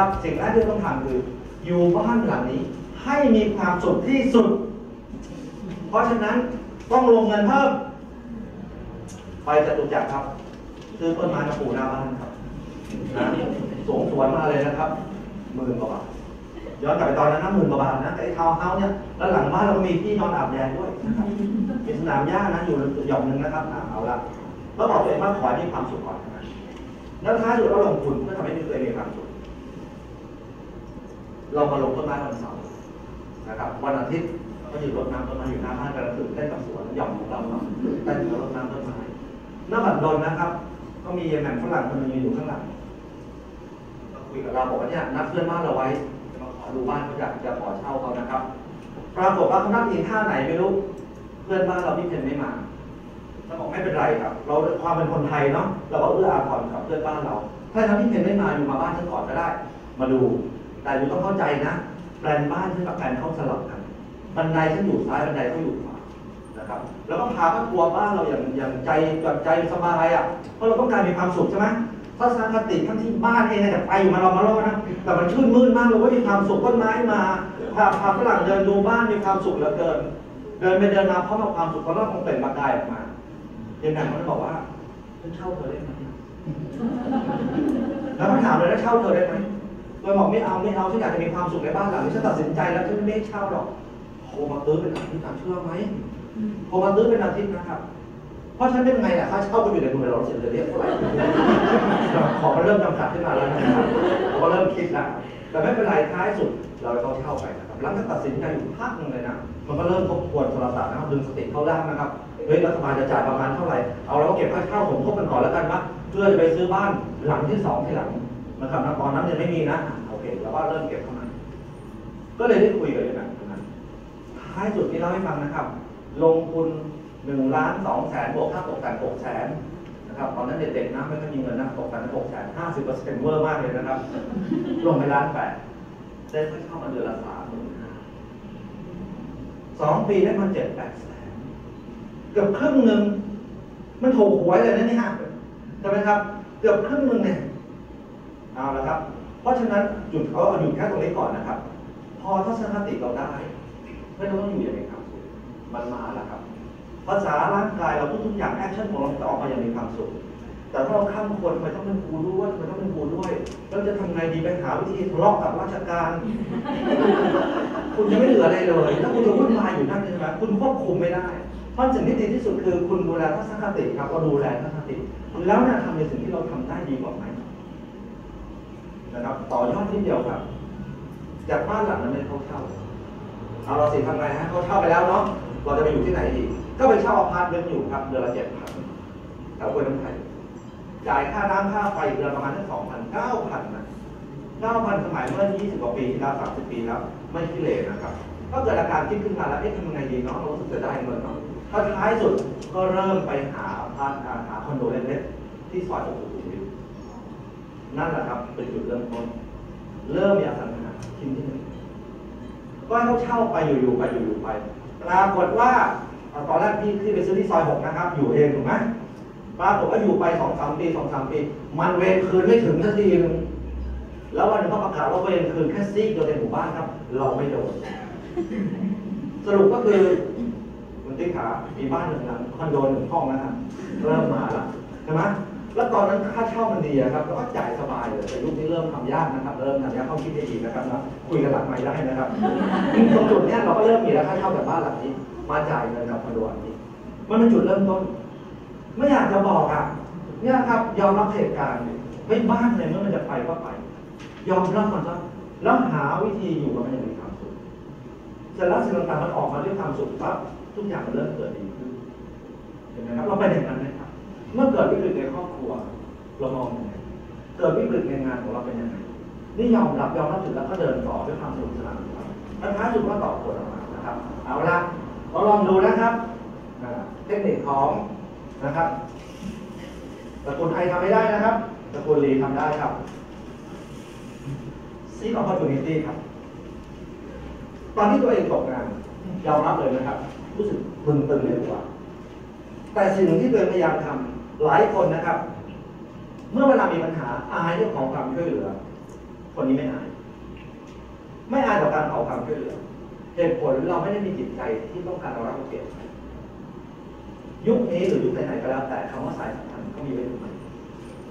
นะครับ สิ่งแรกที่ต้องทำคือ อยู่บ้านหลังนี้ ให้มีความสุขที่สุด เพราะฉะนั้นต้องลงเงินเพิ่ม ไปจตุจักรครับ ซื้อต้นไม้มาปลูกหน้าบ้านครับนะสูงสวนมาเลยนะครับหมื่นกว่าบาทย้อนกลับไปตอนนั้นนะหมื่นกว่าบาทนะไอ้ทาวน์เฮาส์เนี่ยแล้วหลังบ้านเราก็มีที่นอนอาบแดดด้วยนะครับมีสนามหญ้านะอยู่หย่อมหนึ่งนะครับอะเอาละแล้วบอกตัวเองว่าขอให้มีความสุขก่อนนะแล้วท้ายสุดเราลงทุนเพื่อทำให้ตัวเองมีความสุข เรามาลงต้นไม้วันเสาร์นะครับ วันอาทิตย์ก็อยู่รดน้ำต้นไม้อยู่หน้าบ้านกันตื่นเต้นกับสวนหย่อมของเราเนาะตื่นเต้นกับรดน้ำต้นไม้หน้าบัดดลนะครับ ก็มีแหม่มฝรั่งคนหนึงอยู่ข้างหลังก็คุยกับเราบอกว่าเนี่ยนัดเพื่อนบ้านเราไว้จะมาขอดูบ้านเขาอยากจะขอเช่าเขานะครับปรากฏว่าเขานั่งกินข้าไหนไม่รู้ เพื่อนบ้านเราพี่เพนไม่มาเราบอกไม่เป็นไรครับ เราความเป็นคนไทยเนาะเราก็เอื้ออาทรกับเพื่อนบ้านเรา ถ้าทำพี่เพนไม่มาอยู่มาบ้านฉันก่อนก็ได้ มาดู แต่อยู่ต้องเข้าใจนะแปลนบ้านฉันกับแปลนเขาสลับกันบันไดฉันอยู่ซ้ายบันไดเขาอยู่ขวานะครับ แล้วก็พาเขาทัวบ้านเราอย่างอย่างใจแบบใจสบายอะเพราะเราต้องการมีความสุขใช่ไหมทัศนคติทั้งที่บ้านเองเนี่ไปอยู่มาเรามาล่อนะแต่มันชื่นมื่นมากเลยว่ามีความสุขต้นไม้มาพาพาฝรั่งเดินดูบ้านมีความสุขเหลือเกิน เดินไปเดินมาเพราะมีความสุขเพราะเราคงเปล่งประกายออกมาอย่างนั้นมันบอกว่าเช่าเธอได้ไหมแล้วมันถามเลยแล้วเช่าเธอได้ไหม โดยบอกไม่เอาไม่เอาฉันอยากจะมีความสุขในบ้านหลังนี้ฉันตัดสินใจแล้วฉันไม่ให้เช่าหรอกโทรมาตื้อเป็นอาทิตย์นะเชื่อไหมโทรมาตื้อเป็นอาทิตย์นะครับ เพราะฉันเป็นไงล่ะค่าเช่าก็อยู่ในมือเราเสียเรียกเท่าไหร่ขอมาเริ่มจำกัดขึ้นมาแล้วนะครับเราก็เริ่มคิดแล้วแต่ไม่เป็นไรท้ายสุดเราก็เช่าไปนะครับหลังจากตัดสินใจอยู่พักหนึงเลยนะมันก็เริ่มทบทวนโทรศัพท์นะครับดึงสติเข้าร่างนะครับเฮ้ยรัฐบาลจะจ่ายประมาณเท่าไหร่เอาเราก็เก็บค่าเช่าสมทบกันก่อนแล้วกันนะเพื่อจะไปซื้อบ้านหลังที่สองทีหลัง นะครับตอนนั้นยังไม่มีนะโอเคแล้วก็เริ่มเก็บเข้ามาก็เลยได้คุยกับอย่างนั้นนั้นท้ายสุดที่เล่าให้ฟังนะครับ ลงทุนหนึ่งล้านสองแสนบวกค่าตกแต่งหกแสนนะครับตอนนั้นเด็กๆนะไม่ค่อยมีเงินนะตกแต่งหกแสนห้าสิบเปอร์เซ็นต์เวอร์มากเลยนะครับ ลงไปล้านแปดได้ค่าเช่ามาเดือนละสามหมื่นห้าสองปีได้มาเจ็ดแปดแสนเกือบครึ่งหนึ่งมันถูกหวยเลยนะนี่ยใช่ไหมครับ เกือบครึ่งหนึ่งเนี่ย เอาละครับ เพราะฉะนั้นจุดเขาอาหยุดแค่ตรงนี้ก่อนนะครับ พอทัศนคติเราได้ไม่ต้องอยู่อย่างมีความสุขมันมาแล้วครับ ภาษาร่างกายเราทุกๆอย่างแอคชั่นของเราจะออกมาอย่างมีความสุขแต่ถ้าเราข้ามคนไมต้องเป็นครูด้วยไมต้องเป็นครูด้วยเราจะทำไงดีไปหาวิธีทะเลาะกับราชการ คุณจะไม่เหลืออะไรเลยถ้าคุณจะวุ่นวายอยู่นั่นใช่ไหมคุณควบคุมไม่ได้ เพราะสิ่งที่ดีที่สุดคือคุณดูแลทัศนคติครับเราดูแลทัศนคติแล้วเนี่ยทำในสิ่งที่เราทำได้ดีกว่าไหม นะครับ ต่อยอดที่เดียวครับ จากบ้านหลังนั้นไม่เขาเช่าเอาเราสิทำไงฮะเขาเช่าไปแล้วเนาะเราจะไปอยู่ที่ไหนดีก็ไปเช่าอพาร์ตเมนต์อยู่ครับเดือนละเจ็ดพันแถวห้วยน้ำไผ่จ่ายค่าน้ำค่าไฟเดือนประมาณทั้งสองพันเก้าพันนะเก้าพันสมัยเมื่อยี่สิบกว่าปีที่แล้วสามสิบปีแล้ว ไม่ขี้เหร่นะครับ ก็เกิดอาการคิดขึ้นมาแล้วเอ๊ะทำยังไงดีเนาะเราสึกจะได้เงินเนาะท้ายสุดก็เริ่มไปหาอพาร์ตหาคอนโดเล็กๆที่ซอยสุขุมวิท นั่นแหละครับเป็นจุดเริ่มต้น เริ่มมีอสังหาชิ้นที่หนึ่งก็ให้เขาเช่าไปอยู่ๆไปอยู่ๆไป ปรากฏว่าตอนแรกพี่ที่ไปซื้อที่ซอยหกนะครับ อยู่เองถูกไหมปรากฏว่าอยู่ไปสองสามปีสองสามปี มันเวรคืนไม่ถึงสักทีนึงแล้ววันหนึงเขาประกาศว่าเวรคืนแค่ซีกเดียวในหมู่บ้านครับ เราไม่โดนสรุปก็คือคุณติ๊กขามีบ้านหนึ่งหลังคอนโดหนึ่งห้องนะครับเริ่มมาแล้วใช่ไหม แล้วตอนนั้นค่าเช่ามันดีครับแล้วก็จ่ายสบายเลยแต่ยุคนี้เริ่มทำยากนะครับ เริ่มทำยากเข้าคิดได้ดีนะครับนะคุยกันหลังไม่ได้นะครับตรงจุดนี้เราก็เริ่มมีแล้วค่าเช่าจากบ้านหลังนี้ มาจ่ายเงินกับคอนโดอันนี้ มันเป็นจุดเริ่มต้น ไม่อยากจะบอกอะเนี่ยครับยอมรับเหตุการณ์เฮ้ยบ้านในเมื่อมันจะไปก็ไป ยอมรับมันซะแล้วหาวิธีอยู่กับมันอย่างมีความสุขเสร็จแล้วสิ่งต่างๆมันออกมาด้วยความสุขปั๊บทุกอย่างมันเริ่มเกิดดีขึ้นเห็นไหมครับเราเป็นอย่างนั้นไหม เมื่อเกิดวิกฤตในครอบครัวเรามองยังไงเกิดวิกฤตในงานของเราเป็นยังไงนี่ยอมรับยอมรับถึงแล้วก็เดินต่อด้วยความสนุกสนานครับแล้วท้ายสุดก็ตอบโจทย์ออกมานะครับ เอาละเราลองดูนะครับเทคนิคของนะครับตระกูลไทยทำไม่ได้นะครับตระกูลลีทำได้ครับซีก opportunity ครับ ตอนที่ตัวเองตกงานยอมรับเลยนะครับ รู้สึกมึนตึงในหัวแต่สิ่งที่ตัวเองพยายามทำ หลายคนนะครับ เมื่อเวลามีปัญหาอายเรื่องของความช่วยเหลือ คนนี้ไม่อาย ไม่อายต่อการขอความช่วยเหลือเหตุผลเราไม่ได้มีจิตใจที่ต้องการเอารักเอาเปรียบยุคนี้หรือยุคไหนๆก็แล้วแต่คำว่าสายสัมพันธ์เขามีไว้ทำไม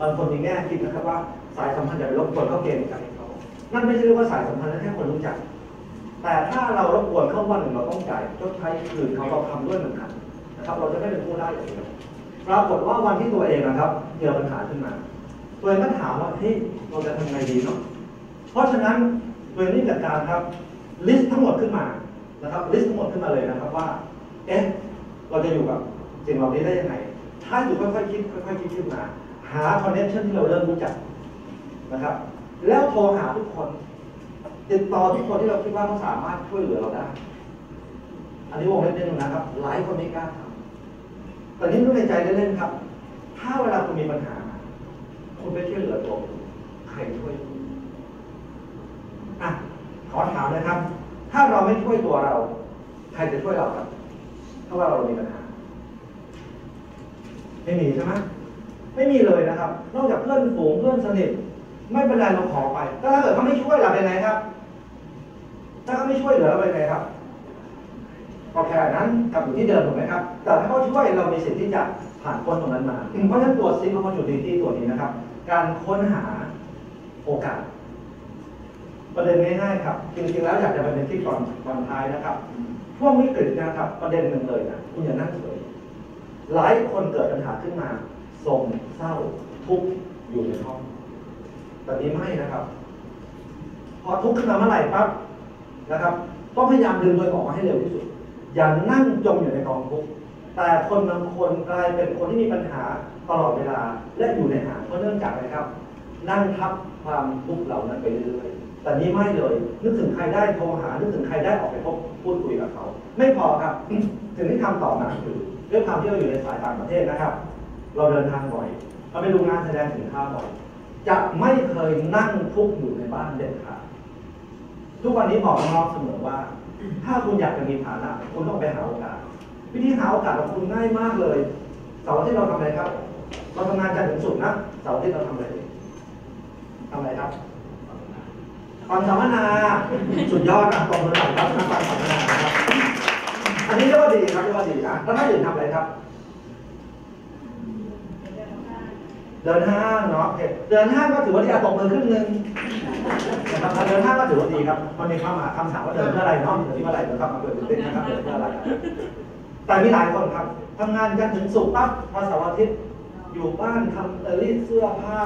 บางคนมีแง่คิดนะครับว่าสายสัมพันธ์อย่าไปรบกวนเขาเกรงใจเขานั่นไม่ใช่เรียกว่าสายสัมพันธ์นั่นแค่คนรู้จัก แต่ถ้าเรารบกวนเขาวันหนึ่งเราต้องจ่ายชดใช้คืนเขาเราทำด้วยเหมือนกันนะครับ เราจะไม่เป็นผู้ได้อย่างเดียว ปรากฏว่าวันที่ตัวเองนะครับเจอปัญหาขึ้นมาตัวเองก็ถามว่าเฮ้ยเราจะทำไงดีเนาะเพราะฉะนั้นตัวเองนี่จัดการครับลิสต์ทั้งหมดขึ้นมานะครับลิสต์ทั้งหมดขึ้นมาเลยนะครับว่าเอ๊ะเราจะอยู่กับสิ่งเหล่านี้ได้ยังไงถ้าอยู่ค่อยๆคิดค่อยๆคิดขึ้นมา หาคอนเนคชั่นที่เราเริ่มรู้จักนะครับ แล้วโทรหาทุกคนติดต่อทุกคนที่เราคิดว่าเขาสามารถช่วยเหลือเราได้ อันนี้วงเล็บนิดนึงนะครับหลายคนไม่กล้าทำ ต่นี่รู้ในใจเล่นๆครับ ถ้าเวลาคุณมีปัญหา คุณไปช่วยเหลือตัวใครช่วยอะขอถามนะครับ ถ้าเราไม่ช่วยตัวเรา ใครจะช่วยเราครับ ถ้าว่าเรามีปัญหา ไม่มีใช่ไหมไม่มีเลยนะครับ นอกจากเพื่อนฝูงเพื่อนสนิทไม่เป็นไรเราขอไปแต่ถ้าเกิดเขาไม่ช่วยเราเป็นไงครับ ถ้าเขาไม่ช่วยเหลือเราเป็นไงครับ ก็แค่นั้นกลับอยู่ที่เดิมถูกไหมครับ แต่ถ้าเขาช่วยเรามีสิทธิ์ที่จะผ่านพ้นตรงนั้นมา เพราะฉะนั้นตัวซิงค์ของจุดที่ตัวนี้นะครับ การค้นหาโอกาส ประเด็นง่ายๆครับ จริงๆแล้วอยากจะไปเป็นที่ตอนตอนท้ายนะครับช่วงวิกฤตนะครับ ประเด็นหนึ่งเลยนะคุณอย่านั่งเฉยหลายคนเกิดปัญหาขึ้นมาโศกเศร้าทุกข์อยู่ในห้องแต่นี้ไม่นะครับ พอทุกข์ขึ้นมาเมื่อไหร่ปั๊บนะครับ ต้องพยายามดึงตัวออกมาให้เร็วที่สุด อย่านั่งจมอยู่ในกองทุกข์แต่คนบางคนกลายเป็นคนที่มีปัญหาตลอดเวลาและอยู่ในหางเพราะเนื่องจากอะไรครับ นั่งทับความทุกข์เหล่านั้นไปเรื่อยๆแต่นี้ไม่เลยนึกถึงใครได้โทรหานึกถึงใครได้ออกไปพบพูดคุยกับเขา ไม่พอครับสิ่งที่ทำต่อมาคือด้วยความที่เราอยู่ในสายต่างประเทศนะครับ เราเดินทางบ่อยเราไปดูงานแสดงสินค้าบ่อยจะไม่เคยนั่งทุกข์อยู่ในบ้านเด็ดขาดทุกวันนี้บอกน้องเสมอว่า ถ้าคุณอยากจะมีฐานะคุณต้องไปหาโอกาส วิธีหาโอกาสของคุณง่ายมากเลยเสาร์ที่เราทำอะไรครับ เราทำงานจันทร์ถึงศุกร์นะเสาร์ที่เราทำอะไรทำอะไรครับฟังสัมมนาสุดยอดนะตรงมือหน่อยครับฟังสัมมนาครับอันนี้เรียกว่าดีครับเรียกว่าดีนะแล้วถ้าอื่นทำอะไรครับ เดินห้างเนาะเดินห้างก็ถือว่าดีอะตกมือครึ่งหนึง นะครับเดินห้างก็ถือว่าดีครับมันมีคำหาคำถามว่าเดินเพื่ออะไรเนาะเดินเพื่ออะไรนะครับมาเปิดเป็นเต้นนะครับเดินเพื่ออะไร แต่มีหลายคนครับทำงานกันถึงศุกร์ปั๊บพอเสาร์อาทิตย์อยู่บ้านทำเออรีดเสื้อผ้า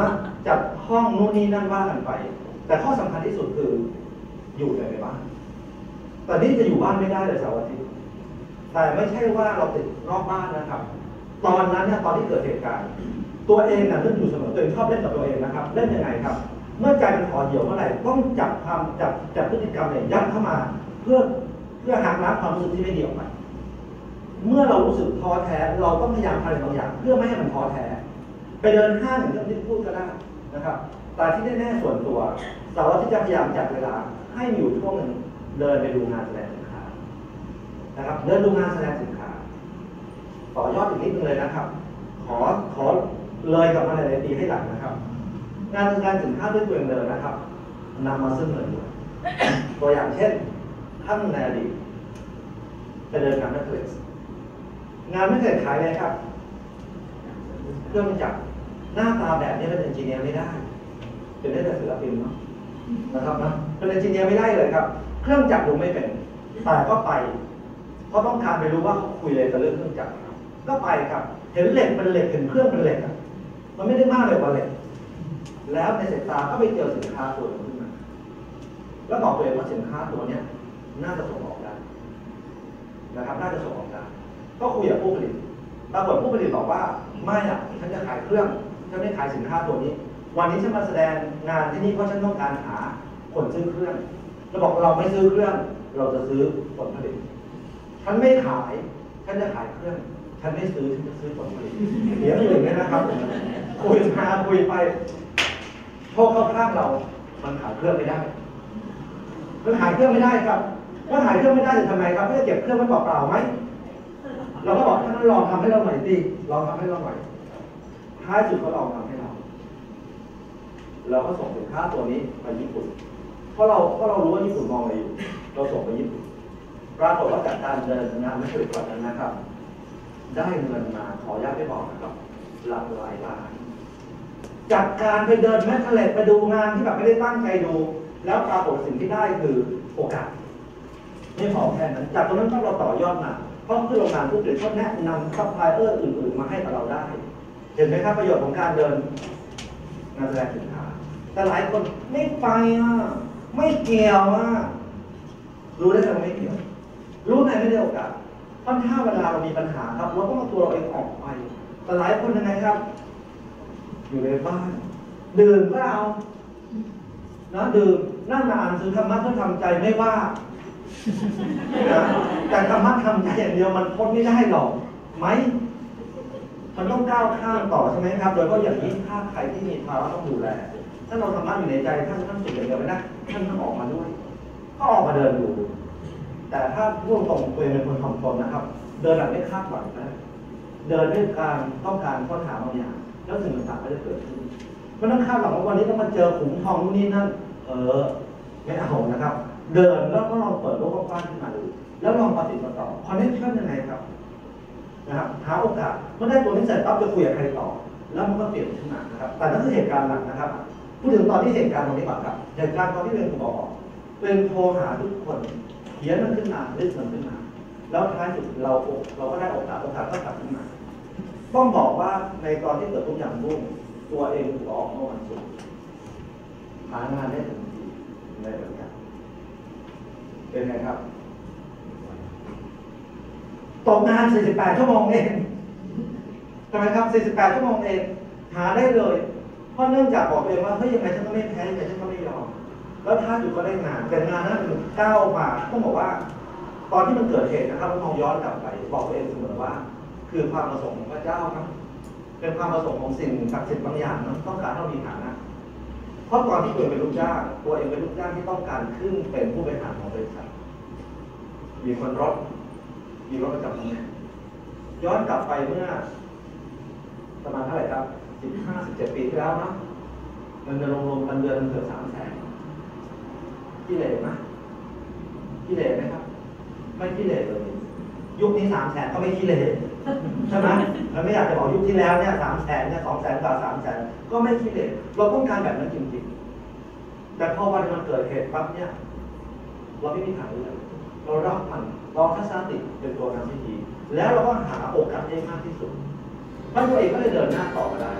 นะจัดห้องนู่นนี่นั่นว่ากันไป แต่ข้อสำคัญที่สุดคืออยู่แต่ในบ้าน แต่นี่จะอยู่บ้านไม่ได้เลยเสาร์อาทิตย์แต่ไม่ใช่ว่าเราติดรอบบ้านนะครับ ตอนนั้นเนี่ยตอนที่เกิดเหตุการณ์ ตัวเองน่ะนึกอยู่เสมอตัวเองชอบเล่นกับตัวเองนะครับ เล่นยังไงครับเมื่อใจมันขอเหี่ยวเมื่อไหร่ต้องจับความจับจับพฤติกรรมเนี่ยยัดเข้ามา เพื่อเพื่อหักล้างความรู้สึกที่ไม่เดีออกไปเมื่อเรารู้สึกท้อแท้เราต้องพยายามทำอะไรบางอย่าง เพื่อไม่ให้มันท้อแท้ ไปเดินห้างอย่างที่พูดก็ได้นะครับ แต่ที่แน่ๆส่วนตัวเสาร์อาที่จะพยายามจัดเวลา ให้อยู่ช่วงหนึ่งเดินไปดูงานแสดงสินค้านะครับ เดินดูงานแสดงสินค้าต่อยอดอีกนิดนึงเลยนะครับ ขอขอเลยกับมาในปีให้หลังนะครับ งานแสดงสินค้าด้วยตัวเองเดินนะครับนำมาซึ่งเงินด้วยตัวอย่างเช่นท่านในอดีตไปเดินงาน Netflix งานไม่เคยขายเลยครับเครื่องจักรหน้าตาแบบนี้เป็นเอนจิเนียร์ไม่ได้ เป็นได้แต่ศิลปินเนาะนะครับนะเป็นเอนจิเนียร์ไม่ได้เลยครับ เครื่องจักรดูไม่เป็นแต่ก็ไป เพราะต้องการไปรู้ว่าเขาคุยอะไรกับเรื่องเครื่องจักรก็ไปครับ เห็นเหล็กเป็นเหล็กเห็นเครื่องเป็นเหล็กอะมันไม่ได้มากเลยกว่าเหล็ก แล้วในสายตาก็ไปเจอสินค้าตัวนึงขึ้นมาแล้วบอกตัวเองว่าสินค้าตัวเนี้ยน่าจะส่งออกได้นะครับ น่าจะส่งออกได้ก็คุยกับผู้ผลิตปรากฏผู้ผลิตบอกว่าไม่อะฉันจะขายเครื่องฉันไม่ขายสินค้าตัวนี้ วันนี้ฉันมาแสดงงานที่นี่เพราะฉันต้องการหาคนซื้อเครื่องเราบอกเราไม่ซื้อเครื่อง เราจะซื้อผลผลิตฉันไม่ขายฉันจะขายเครื่องฉันไม่ซื้อฉันจะซื้อผลผลิตเดี๋ยวอื่นเนี่ยนะครับคุยมาคุยไป โชคเข้าข้างเรา มันขายเครื่องไม่ได้มันขายเครื่องไม่ได้ครับถ้าขายเครื่องไม่ได้จะทำไงครับเพื่อเก็บเครื่องไว้เปล่าๆไหมเราก็บอกท่านลองทำให้เราหน่อยดิลองทำให้เราหน่อยท้ายสุดก็ลองทำให้เรา เราก็ส่งสินค้าตัวนี้ไปญี่ปุ่น เพราะเราเพราะเรารู้ว่าญี่ปุ่นมองอะไรอยู่ เราส่งไปญี่ปุ่นปรากฏว่าจากการเดินงานไม่ถึงกว่านั้นนะครับ ได้เงินมาขออนุญาตไม่บอกนะครับหลักหลายล้าน จากการไปเดินแมทเทเลตไปดูงานที่แบบไม่ได้ตั้งใจดู แล้วปรากฏสิ่งที่ได้คือโอกาสไม่พอแค่นั้น จากตรงนั้นก็เราต่อยอดมาเพราะคือโรงงานผู้ผลิตเขาแนะนำซัพพลายเออร์อื่น ๆ มาให้กับเราได้ เห็นไหมครับประโยชน์ของการเดินงานแสดงสินค้าแต่หลายคนไม่ไปอะไม่เกี่ยวอะรู้ได้ไงว่ไม่เกี่ยว รู้ไงไม่ได้โอกาสเพราะถ้าเวลาเรามีปัญหาครับเราต้องเอาตัวเราเองออกไปแต่หลายคนยังไงครับ อยู่ในบ้านดื่มก็เอานะดื่มนั่งมาอ่านซื้อธรรมะเพื่อทำใจไม่ว่านะแต่ธรรมะทำใจอย่างเดียวมันพ้นไม่ได้หรอกไหมมันต้องก้าวข้ามต่อใช่ไหมครับ โดยเฉพาะอย่างยิ่งถ้าใครที่มีภาระต้องดูแลถ้าเราธรรมะอยู่ในใจท่านท่านสุดอย่างเดียวไม่ได้ท่านต้องออกมาด้วย ก็ออกมาเดินดู แต่ถ้าพูดตรงตัวเองเป็นคนถ่อมตนนะครับ เดินแบบไม่คาดหวังนะ เดินด้วยการต้องการค้นหาบางอย่าง แล้วสิ่งต่างๆก็จะเกิดขึ้นไม่ต้องคาดหวังว่าวันนี้ต้องมาเจอขุมทองนู่นนี่นั่น เออไม่เอานะครับ เดินแล้วก็ลองเปิดโลกกว้างขึ้นมาดูแล้วลองปฏิบัติต่อคอนเนคชั่นยังไงครับนะครับหาโอกาสเมื่อได้ตัวนี้เสร็จปั๊บจะคุยกับใครต่อ แล้วมันก็เปลี่ยนขึ้นมานะครับ แต่นั่นคือเหตุการณ์หลักนะครับพูดถึงตอนที่เหตุการณ์ตรงนี้ก่อนครับเหตุการณ์ตอนที่เรียนบอกเป็นโทรหาทุกคนเขียนมันขึ้นมาเล่นมันขึ้นมา แล้วท้ายสุดเราเราก็ได้โอกาสโอกาสก็กลับขึ้นมา ต้องบอกว่าในตอนที่เกิดทุกอย่างรุ่งตัวเองถูกออกเมื่อวันศุกร์หางานได้ถึงทีในบริการเป็นไงครับตกงาน 48 ชั่วโมงเองใช่ไมครับ 48 ชั่วโมงเอง หาได้เลย เพราะเนื่องจากบอกเองว่าเฮ้ยยังไงฉันก็ไม่แพ้ยังไงฉันก็ไม่ยอม แล้วถ้าอยู่ก็ได้งาน แต่งานนั้นมันก้าวมาต้องบอกว่า ตอนที่มันเกิดเหตุนะครับมองย้อนกลับไป บอกตัวเองเสมอว่า คือความประสงค์ของพระเจ้าครับเป็นความประสงค์ของสิ่งศักดิ์สิทธิ์บางอย่างนะต้องการให้เรามีฐานะเพราะตอนที่ตัวเองเป็นลูกจ้างตัวเองเป็นลูกจ้างที่ต้องการขึ้นเป็นผู้บริหารของบริษัทมีคนรถมีรถประจำตำแหน่งย้อนกลับไปเมื่อ ประมาณเท่าไหร่ครับสิบห้าสิบเจ็ดปีที่แล้วเนาะเงินเดือนรวมๆกันเดือนเกือบสามแสนที่เหลไหมที่เหลไหมครับ ไม่ที่เหลเลย ยุคนี้สามแสนก็ไม่ที่เหล ใช่ไหมเราไม่อยากจะบอกยุคที่แล้วเนี่ยสามแสนเนี่ยสองแสนกว่าสามแสนก็ไม่คิดเลยเราต้องการแบบนั้นจริงๆ แต่พอวันมันเกิดเหตุปั๊บเนี่ย เราไม่มีทางเลือกเรารับมันเราทัศนคติเป็นตัวนำที่ดี แล้วเราก็หาโอกาสให้มากที่สุดมันตัวเองก็เลยเดินหน้าต่อมาได้